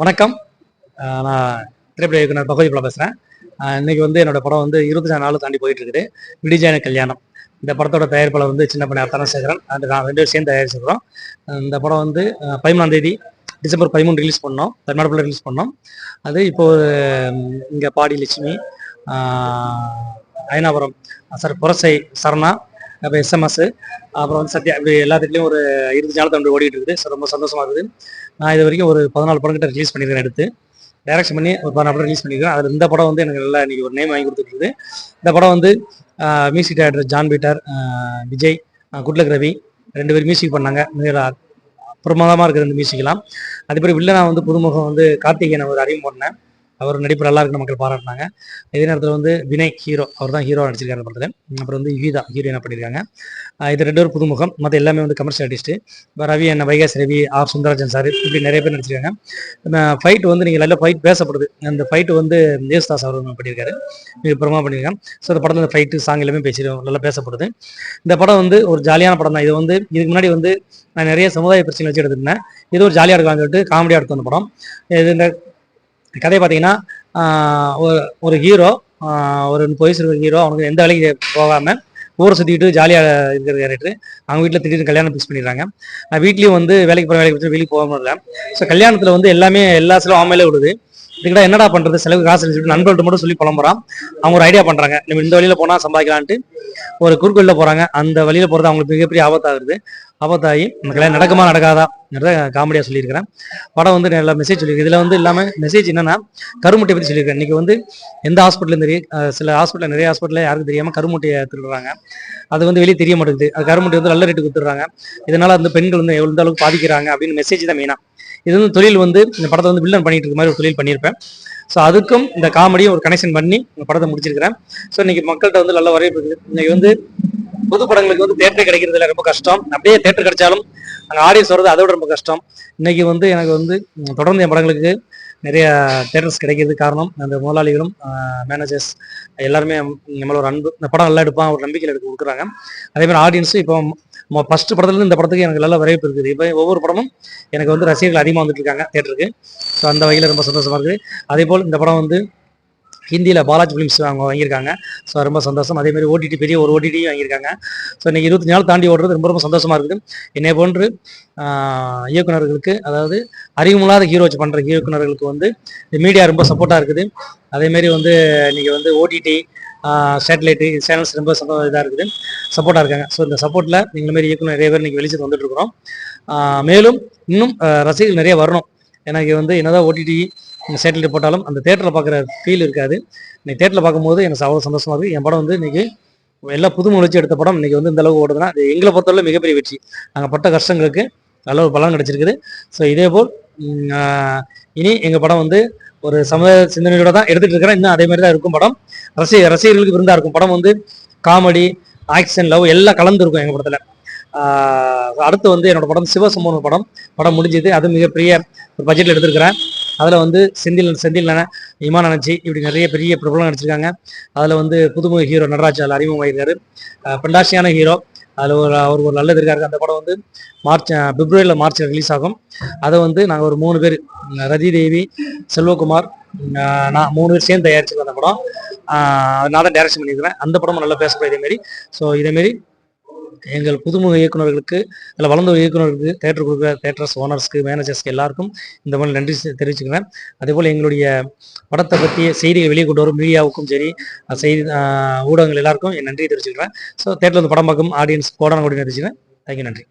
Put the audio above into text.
வணக்கம். நான் திரைப்பட இயக்குனர் பகவதி படம் பேசுகிறேன் இன்னைக்கு வந்து என்னோட படம் வந்து இருபத்தி நாலு தாண்டி போயிட்டு இருக்குது. விடிஜான கல்யாணம். இந்த படத்தோட தயாரிப்பாளர் வந்து சின்ன பண்ணி அர்த்தனசேகரன் அந்த நான் ரெண்டு சேர்ந்து தயாரிச்சிருக்கிறோம் இந்த படம் வந்து பதிமூணாந்தேதி பதிமூணாம் தேதி டிசம்பர் பதிமூணு ரிலீஸ் பண்ணோம். தமிழ்நாட்டில் ரிலீஸ் பண்ணோம். அது இப்போ இங்கே பாடி லட்சுமி அயனாபுரம் சார் புரசை சரணா அப்புறம் எஸ்எம்எஸ் அப்புறம் வந்து சத்யா இப்படி எல்லாத்துலேயும் ஒரு இருபத்தி நாலு தம்பி ஓடிட்டு இருக்குது. ஸோ ரொம்ப சந்தோஷமாக இருக்குது. நான் இது வரைக்கும் ஒரு பதினாலு படம் கிட்ட ரிலீஸ் பண்ணியிருக்கேன் எடுத்து. டைரக்ஷன் பண்ணி ஒரு பதினாலு படம் ரிலீஸ் பண்ணியிருக்கேன். அதில் இந்த படம் வந்து எனக்கு நல்லா இன்றைக்கி ஒரு நேம் வாங்கி கொடுத்துருக்குது இந்த படம் வந்து music director John Peter Vijay good luck Ravi ரெண்டு பேரும் மியூசிக் பண்ணாங்க. மிக பிரமாதமாக இருக்கிற இந்த மியூசிக்லாம் அதே மாதிரி வில்லனா வந்து புதுமுகம் வந்து கார்த்திகேயன் ஒரு அறிமுகம் பண்ணேன். அவர் நடிப்பு நல்லா இருக்கு மக்கள் பாராட்டினாங்க. இதே நேரத்தில் வந்து வினய் ஹீரோ அவர் தான் ஹீரோ நடிச்சிருக்காரு படத்தில் அப்புறம் வந்து ஹீதா ஹீரோ என்ன பண்ணியிருக்காங்க இது ரெண்டு பேரும் புதுமுகம். மற்ற எல்லாமே வந்து கமர்ஷியல் ஆர்டிஸ்ட்டு இப்போ ரவி என்ன வைகாஸ் ரவி ஆர் சுந்தரராஜன் சார் இப்படி நிறைய பேர் நடிச்சிருக்காங்க. ஃபைட் வந்து நீங்கள் நல்ல ஃபைட் பேசப்படுது. அந்த ஃபைட் வந்து தேவஸ்தாஸ் அவர் பண்ணியிருக்காரு மிக பிரமா பண்ணியிருக்காங்க ஸோ அந்த படத்தில் ஃபைட்டு சாங் எல்லாமே பேசிடுவோம் நல்லா பேசப்படுது. இந்த படம் வந்து ஒரு ஜாலியான படம் தான் இது வந்து இதுக்கு முன்னாடி வந்து நான் நிறைய சமுதாய பிரச்சனை வச்சு எடுத்திருந்தேன். இது ஒரு ஜாலியாக இருக்கான்னு சொல்லிட்டு காமெடியாக எடுத்து அந்த படம். இது இந்த கதை பார்த்தீங்கன்னா ஒரு ஒரு ஹீரோ ஒரு முப்பது வயசு இருக்கிற ஹீரோ அவனுக்கு எந்த வேலைக்கு போகாமல் ஊரை சுற்றிக்கிட்டு ஜாலியாக இருக்கிற கேரக்டர் அவங்க வீட்டில் திடீர்னு கல்யாணம் ஃபிக்ஸ் பண்ணிடுறாங்க. வீட்லேயும் வந்து வேலைக்கு போகிற வேலைக்கு போய் வெளியே போக முடியல. ஸோ கல்யாணத்தில் வந்து எல்லாமே எல்லா செலவும் அவன் மேலே விடுது இதுக்கிட்ட என்னடா பண்ணுறது செலவு காசு சொல்லிட்டு நண்பர்கள்ட்ட மட்டும் சொல்லி புலம்புறான். அவங்க ஒரு ஐடியா பண்ணுறாங்க நம்ம இந்த வழியில் போனால் சம்பாதிக்கலான்ட்டு ஒரு குறுக்கோளில் போகிறாங்க அந்த வழியில் போகிறது அவங்களுக்கு மிகப்பெரிய ஆபத்தாகுது. ஆபத்தாகி இந்த கல்யாணம் நடக்குமா நடக்காதா? காமெடியாக சொல்லியிருக்கிறேன். படம் வந்து நல்ல மெசேஜ் சொல்லியிருக்கு. இதில் வந்து இல்லாமல் மெசேஜ் என்னன்னா கருமுட்டை பற்றி சொல்லியிருக்கேன் இன்னைக்கு வந்து எந்த ஹாஸ்பிட்டலும் தெரியும் சில ஹாஸ்பிட்டல் நிறைய ஹாஸ்பிட்டலில் யாருக்கும் தெரியாமல் கருமுட்டையை திருடுறாங்க. அது வந்து வெளியே தெரிய மாட்டேங்குது. அது கருமுட்டை வந்து நல்ல ரேட்டு கொடுத்துட்றாங்க இதனால அந்த பெண்கள் வந்து எவ்வளோ அளவுக்கு பாதிக்கிறாங்க அப்படின்னு மெசேஜ் தான் மெயினாக இது வந்து தொழில் வந்து இந்த படத்தை வந்து வில்லன் பண்ணிட்டு இருக்க மாதிரி ஒரு தொழில் பண்ணியிருப்பேன். ஸோ அதுக்கும் இந்த காமெடியும் ஒரு கனெக்ஷன் பண்ணி இந்த படத்தை முடிச்சிருக்கிறேன். ஸோ இன்னைக்கு மக்கள்கிட்ட வந்து நல்ல வரவேற்பு இருக்குது. இன்னைக்கு வந்து புது படங்களுக்கு வந்து தேட்டர் கிடைக்கிறதுல ரொம்ப கஷ்டம். அப்படியே தேட்டர் கிடைச்சாலும் அங்கே ஆடியன்ஸ் வர்றது அதோட ரொம்ப கஷ்டம். இன்னைக்கு வந்து எனக்கு வந்து தொடர்ந்து என் படங்களுக்கு நிறைய தேட்டர்ஸ் கிடைக்கிறது காரணம் அந்த முதலாளிகளும் மேனேஜர்ஸ் எல்லாருமே நம்மள ஒரு அன்பு. இந்த படம் நல்லா எடுப்பான் ஒரு நம்பிக்கையில் எடுத்து கொடுக்குறாங்க. அதே மாதிரி ஆடியன்ஸும் இப்போ ஃபர்ஸ்ட் படத்துலேருந்து இந்த படத்துக்கு எனக்கு நல்ல வரவேற்பு இருக்குது. இப்போ ஒவ்வொரு படமும் எனக்கு வந்து ரசிகர்கள் அதிகமாக வந்துட்டு இருக்காங்க தேட்டருக்கு ஸோ அந்த வகையில் ரொம்ப சந்தோஷமா இருக்குது. அதே போல் இந்த படம் வந்து ஹிந்தியில் பாலாஜி ஃபிலிம்ஸ் அவங்க வாங்கியிருக்காங்க. ஸோ ரொம்ப சந்தோஷம். அதேமாதிரி ஓடிடி பெரிய ஒரு ஓடிடியும் வாங்கியிருக்காங்க. ஸோ இன்றைக்கி இருபத்தி நாள் தாண்டி ஓடுறது ரொம்ப ரொம்ப சந்தோஷமாக இருக்குது. என்னை போன்று இயக்குநர்களுக்கு இயக்குனர்களுக்கு அதாவது அறிவுமில்லாத ஹீரோ வச்சு பண்ணுற இயக்குனர்களுக்கு வந்து மீடியா ரொம்ப சப்போர்ட்டாக இருக்குது. அதேமாரி வந்து நீங்கள் வந்து ஓடிடி சேட்டலைட்டு சேனல்ஸ் ரொம்ப இதாக இருக்குது. சப்போர்ட்டாக இருக்காங்க. ஸோ இந்த சப்போர்ட்டில் நீங்கள் மாதிரி இயக்குனர் நிறைய பேர் நீங்கள் வெளிச்சத்து வந்துட்டு இருக்கிறோம். மேலும் இன்னும் ரசிகர்கள் நிறைய வரணும். எனக்கு வந்து என்னதான் ஓடிடி சேட்டலைட் போட்டாலும் அந்த தேட்டரில் பார்க்குற ஃபீல் இருக்காது. இன்னைக்கு தேட்டரில் பார்க்கும்போது எனக்கு அவ்வளோ சந்தோஷமாக இருக்குது என் படம் வந்து இன்றைக்கி எல்லா புது வச்சு எடுத்த படம் இன்றைக்கி வந்து இந்த அளவுக்கு ஓடுதுன்னா அது எங்களை பொறுத்தவரை மிகப்பெரிய வெற்றி. நாங்கள் பட்ட கஷ்டங்களுக்கு நல்ல ஒரு பலன் கிடைச்சிருக்குது. ஸோ இதே போல் இனி எங்கள் படம் வந்து ஒரு சமுதாய சிந்தனையோட தான் எடுத்துகிட்டு இருக்கிறேன். இன்னும் அதே மாதிரி தான் இருக்கும் படம். ரசி ரசிகர்களுக்கு விருந்தாக இருக்கும். படம் வந்து காமெடி ஆக்ஷன் லவ் எல்லாம் கலந்து இருக்கும் எங்கள் படத்தில் அடுத்து வந்து என்னோட படம் சிவசம்பவம் படம். படம் முடிஞ்சது. அது மிகப்பெரிய ஒரு பட்ஜெட்டில் எடுத்திருக்கிறேன். அதில் வந்து செந்தில் செந்தில் நன இமான் அனர்ஜி இப்படி நிறைய பெரிய பிரபலம் நடிச்சிருக்காங்க. அதில் வந்து புதுமுக ஹீரோ நடராஜ் அதில் அறிமுகமாயிருக்காரு பண்டாசியான ஹீரோ. அதில் ஒரு அவர் ஒரு நல்லது இருக்காரு. அந்த படம் வந்து மார்ச் பிப்ரவரியில் மார்ச்சில் ரிலீஸ் ஆகும். அதை வந்து நாங்கள் ஒரு மூணு பேர் ரதி தேவி செல்வகுமார் நான் மூணு பேர் சேர்ந்து தயாரிச்சிருக்கோம் அந்த படம். நான் தான் டைரக்ஷன் பண்ணியிருக்கிறேன். அந்த படமும் நல்லா பேசப்படும் இதேமாரி ஸோ இதேமாரி எங்கள் புதுமுக இயக்குனர்களுக்கு இல்லை வளர்ந்த இயக்குனர்களுக்கு தேட்டர் கொடுக்குற தேட்டர்ஸ் ஓனர்ஸ்க்கு மேனேஜர்ஸ்க்கு எல்லாருக்கும் இந்த மாதிரி நன்றி தெரிவிச்சுக்கிறேன். அதே போல் எங்களுடைய படத்தை பற்றிய செய்தியை வெளியே கொண்டு வரும் மீடியாவுக்கும் சரி செய்தி ஊடகங்கள் எல்லாருக்கும் என் நன்றியை தெரிவிச்சுக்கிறேன். ஸோ தேட்டரில் வந்து படம் பார்க்கும் ஆடியன்ஸ் கோடான கோடி தெரிவிச்சுக்கிறேன் தேங்க்யூ நன்றி.